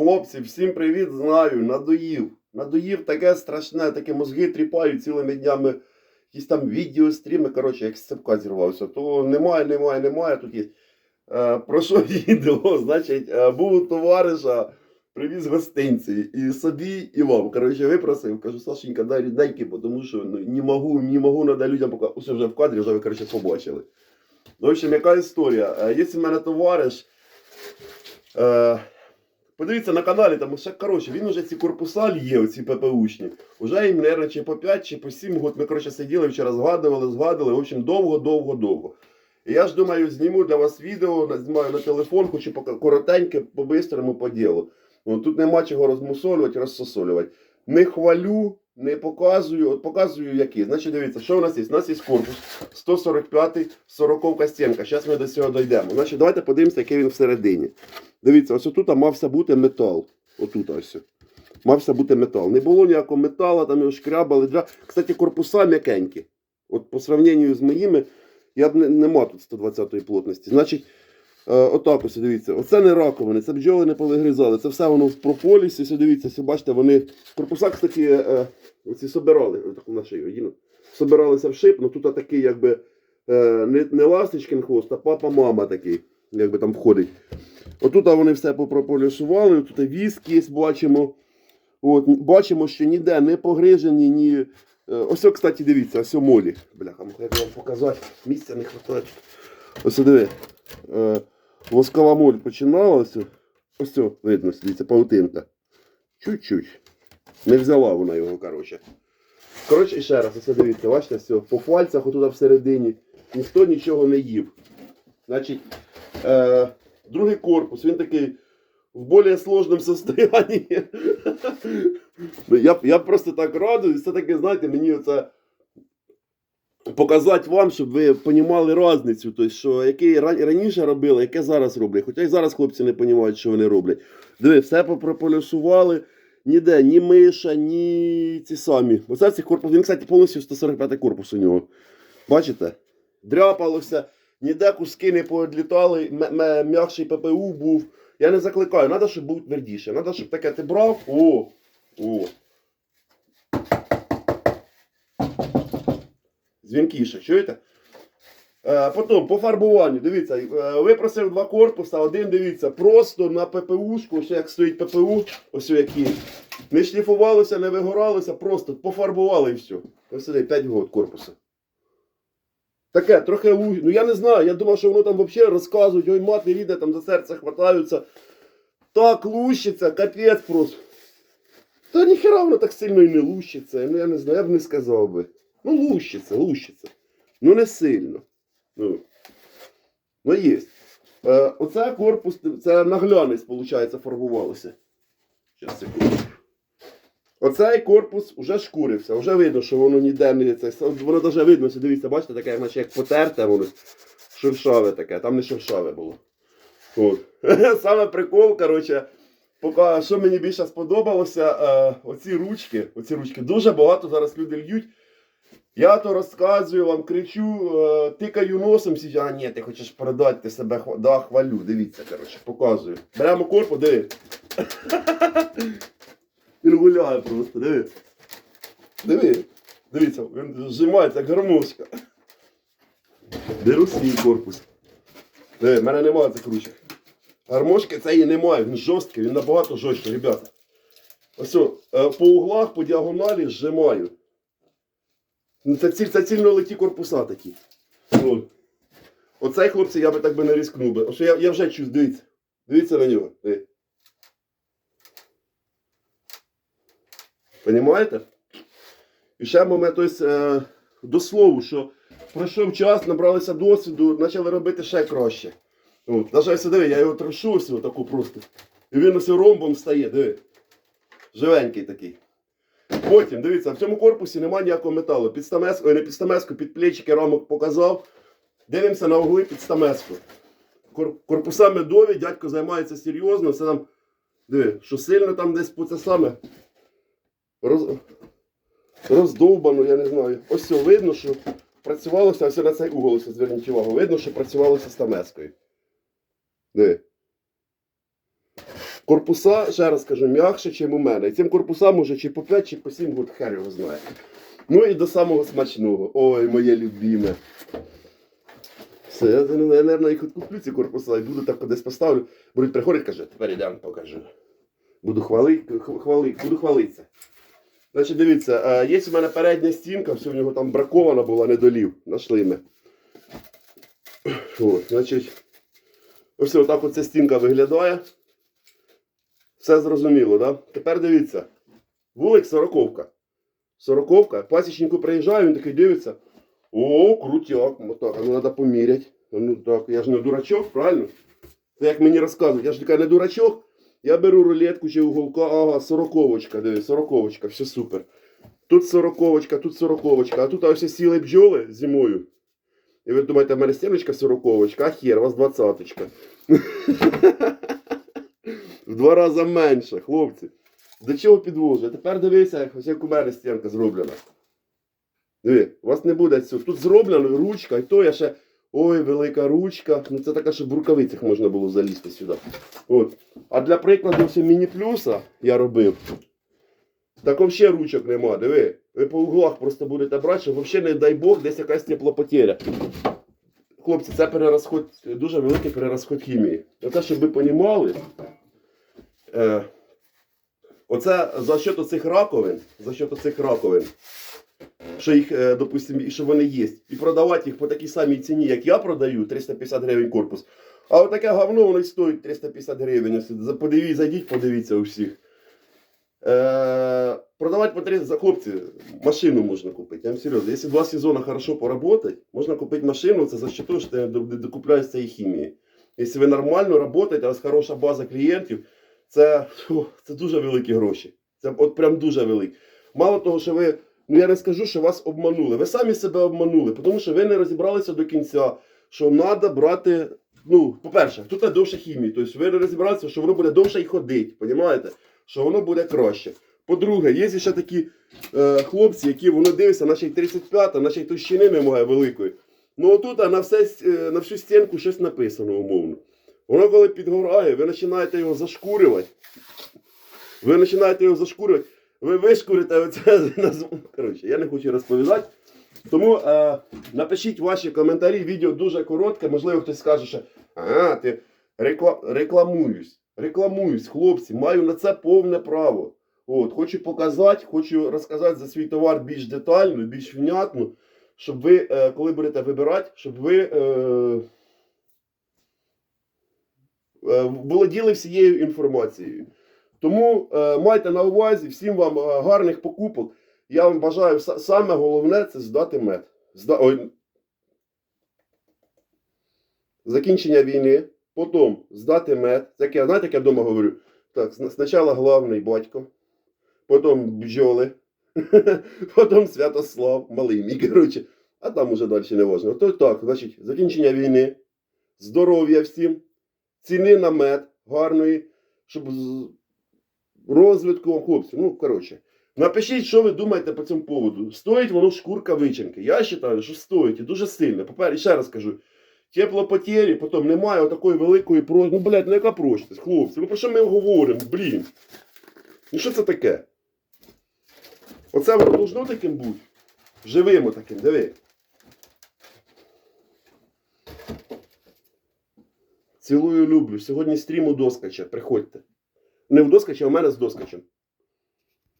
Хлопці, всім привіт, знаю, надоїв. Надоїв таке страшне, таке мозги тріпають цілими днями. Якісь там відео, стріми, коротше, як з зірвався. То немає, немає, немає. Тут є. Е, про що відео? Значить, е, був у товариша, привіз гостинці. І собі, і вам. Коротше, випросив. Кажу, Сашенька, дай рідненькі, бо тому що ну, не можу, не можу надати людям показати. Усе вже в кадрі, вже ви, коротше, побачили. Ну, в общем, яка історія? Е, Є у мене товариш. Е, Подивіться на каналі, там ще коротше, він уже ці корпуса лє, оці ППУшні. Уже їм, мабуть, чи по 5, чи по 7 год. Ми коротше сиділи вчора, згадували, згадували. В общем, довго, довго, довго. І я ж думаю, зніму для вас відео, знімаю на телефон, хочу коротеньке, по-бистрому, по ділу. Ну, тут нема чого розмусолювати, розсосолювати. Не хвалю, не показую, от показую які. Значить, дивіться, що у нас є? У нас є корпус 145 40 стінка. Зараз ми до цього дійдемо. Значить, давайте подивимося, який він всередині. Дивіться, ось тут мався бути метал. Отут ось. Мався бути метал. Не було ніякого металу, там його шкрябали. Кстати, корпуса м'якенькі. От по сравненню з моїми, я б не, нема тут 120-ї плотності. Значить, е, отак ось дивіться. Оце не раковини, це бджоли не повигризали. Це все воно в прополісі. Ось дивіться, ось бачите, вони. Корпуса, кстати, е, оці собирали, таку на шию одіну. Собиралися в шип, ну тут такий, якби е, не, не ласточкин хвост, а папа-мама такий, якби там входить. Отут вони все попрополісували, тут віск є, бачимо. От, бачимо, що ніде не погрижені, ні. е, Ось, кстати, дивіться, ось молі. Бляха, муха, як вам показати. Місця не вистачає. Ось диви. Е, Воскова моль починалася. Ось о, видно, дивіться, паутинка. Чуть-чуть. Не взяла вона його, коротше. Коротше, ще раз, ось дивіться, бачите, все, по пальцях отуда всередині. Ніхто нічого не їв. Значить, е, другий корпус, він такий в більш сложному состоянии. Ну, я, я просто так радий, все таки, знаєте, мені оце показати вам, щоб ви розуміли різницю. Тобто, що яке раніше робили, яке зараз роблять. Хоча й зараз хлопці не розуміють, що вони роблять. Диви, все попрополюсували. Ніде, ні миша, ні ці самі. Оце цей корпус, він, кстати, повністю 145 корпус у нього. Бачите? Дряпалося, ніде куски не поодлітали, м'якший ППУ був. Я не закликаю, треба, щоб був твердіше. Треба, щоб таке ти брав. О! О! Дзвінкіше, чуєте? Е, потім по фарбуванню, дивіться, е, випросив два корпуса, один дивіться, просто на ППУшку, ось як стоїть ППУ, ось які. Не шліфувалося, не вигоралося, просто пофарбували і все. Ось сюди 5 год корпуса. Таке, трохи. Ну я не знаю, я думав, що воно там взагалі розказують, ой, мати рідне, там за серце хватаються. Так лущиться, капець просто. Та ніхера воно так сильно і не лущиться. Ну я не знаю, я б не сказав би. Ну, лущиться, лущиться. Ну не сильно. Ну, ну є. Е, оце корпус, це наглянець, виходить, фарбувалося. Зараз секунду. Оцей корпус вже шкурився, вже видно, що воно ніде не це. Воно навіть видно, дивіться, бачите, таке, наче як потерте воно. Шершаве таке, там не шершаве було. От. Саме прикол, коротше, що мені більше сподобалося, е, оці ручки, оці ручки, дуже багато зараз люди льють. Я то розказую вам, кричу, е, тикаю носом, сі, а ні, ти хочеш продати ти себе да, хвалю. Дивіться, коротше, показую. Беремо корпус, диви. Він гуляє просто, диви. Диви. Дивіться, він зжимається, гармошка. Беру свій корпус. Диви, в мене немає цих ручок. Гармошки цієї немає, він жорсткий, він набагато жорсткий, ребята. Ось о, е, по углах, по діагоналі зжимаю. Ну, Це, ціль, це цільно леті корпуса такі. От. Оцей хлопці я би так би не рискнув би. Ось я, я вже чую, дивіться. Дивіться на нього. Диви. Понімаєте? І ще момент, тобто, е, до слову, що пройшов час, набралися досвіду, почали робити ще краще. От. Навіть ось диви, я його трошу ось отаку просто. І він ось ромбом стає, диви. Живенький такий. Потім, дивіться, в цьому корпусі немає ніякого металу. Під ой, не під стамеску, під плечики рамок показав. Дивимося на угли під стамеску. Кор- корпуса медові, дядько займається серйозно, все там, диви, що сильно там десь по це саме. Роз... Роздовбано, я не знаю. Ось все видно, що працювалося, ось на цей угол, ось зверніть увагу, видно, що працювалося стамескою. Диви. Корпуса, ще раз кажу, м'якше, ніж у мене. І цим корпусам може чи по 5, чи по 7 год хер його знає. Ну і до самого смачного. Ой, моє любіме. Все, я, мабуть, їх куплю ці корпуса і буду так кудись поставлю. Будуть приходити, каже, тепер ідемо покажу. Буду хвалити, хвали, буду хвалитися. Значить, дивіться, е, є у мене передня стінка, все в нього там бракована була, недолів. Нашли ми. От, значить, ось отак оця стінка виглядає. Все зрозуміло, да? Тепер дивіться. Вулик сороковка. Сороковка. Пасічнику приїжджає, він такий дивиться. О, крутяк. Ну так, ну треба поміряти. Ну так, я ж не дурачок, правильно? Це як мені розказують, я ж така не дурачок. Я беру рулетку чи уголка, ага, сороковочка, диви, сороковочка, все супер. Тут сороковочка, тут сороковочка, а тут ось сіли бджоли зимою. І ви думаєте, в мене стіночка сороковочка, а хер, у вас двадцяточка. В два рази менше, хлопці. До чого підвожу? Тепер дивися, як у мене стінка зроблена. Диви, у вас не буде цього. Тут зроблено ручка, і то я ще. Ой, велика ручка. Ну це така, щоб в рукавицях можна було залізти сюди. От. А для прикладу все міні-плюса я робив. Так взагалі ручок нема, диви. Ви по углах просто будете брати, щоб взагалі, не дай Бог, десь якась теплопотеря. Хлопці, це перерозход, дуже великий перерозход хімії. Оце, щоб ви понімали, е, оце за счет цих раковин, за счет цих раковин, що їх, е, допустимо, і що вони є, і продавати їх по такій самій ціні, як я продаю, 350 гривень корпус. А отаке говно воно стоїть 350 гривень. Ось за- Подивіть, зайдіть, подивіться у всіх. Е, продавати по 300 за хлопці, машину можна купити. Я вам серйозно, якщо два сезони хорошо поработать, можна купити машину, це за що що ти д- д- докупляєш цієї хімії. Якщо ви нормально працюєте, у вас хороша база клієнтів, це, це дуже великі гроші. Це от прям дуже великі. Мало того, що ви, ну я не скажу, що вас обманули. Ви самі себе обманули, тому що ви не розібралися до кінця, що треба брати. Ну, по-перше, тут довше хімії, тобто ви не розібралися, що воно буде довше й ходити, розумієте? Що воно буде краще. По-друге, є ще такі е, хлопці, які воно дивиться, наче 35, наче й товщини немає великої. Ну отут на, все, е, на всю стінку щось написано умовно. Воно коли підгорає, ви починаєте його зашкурювати. Ви починаєте його зашкурювати, ви вишкурите оце. Коротше, я не хочу розповідати. Тому е, напишіть ваші коментарі, відео дуже коротке, можливо, хтось скаже, що а, ти рекла... рекламуюсь. Рекламуюсь, хлопці, маю на це повне право. От, хочу показати, хочу розказати за свій товар більш детально, більш внятно, щоб ви, е, коли будете вибирати, щоб ви е, е, володіли всією інформацією. Тому е, майте на увазі, всім вам е, гарних покупок. Я вам бажаю са- саме головне це здати мед. Зда... Ой. Закінчення війни, потім здати мед. Як я, знаєте, як я вдома говорю? Так, спочатку главний батько, потім бджоли, потім Святослав, малий мій, коротше, а там уже далі не важливо. То так, значить, закінчення війни, здоров'я всім, ціни на мед гарної, щоб розвитку хлопців. Ну, коротше. Напишіть, що ви думаєте по цьому поводу. Стоїть воно шкурка вичинки. Я вважаю, що стоїть і дуже сильно. По-перше, ще раз кажу, теплопотері, потім немає такої великої про. Ну, блядь, ну яка прочність, хлопці. Ну про що ми говоримо, блін? Ну що це таке? Оце воно должно таким бути. Живимо таким, диви. Цілую люблю. Сьогодні стрім у доскача. Приходьте. Не в доскачі, а у мене з доскачем.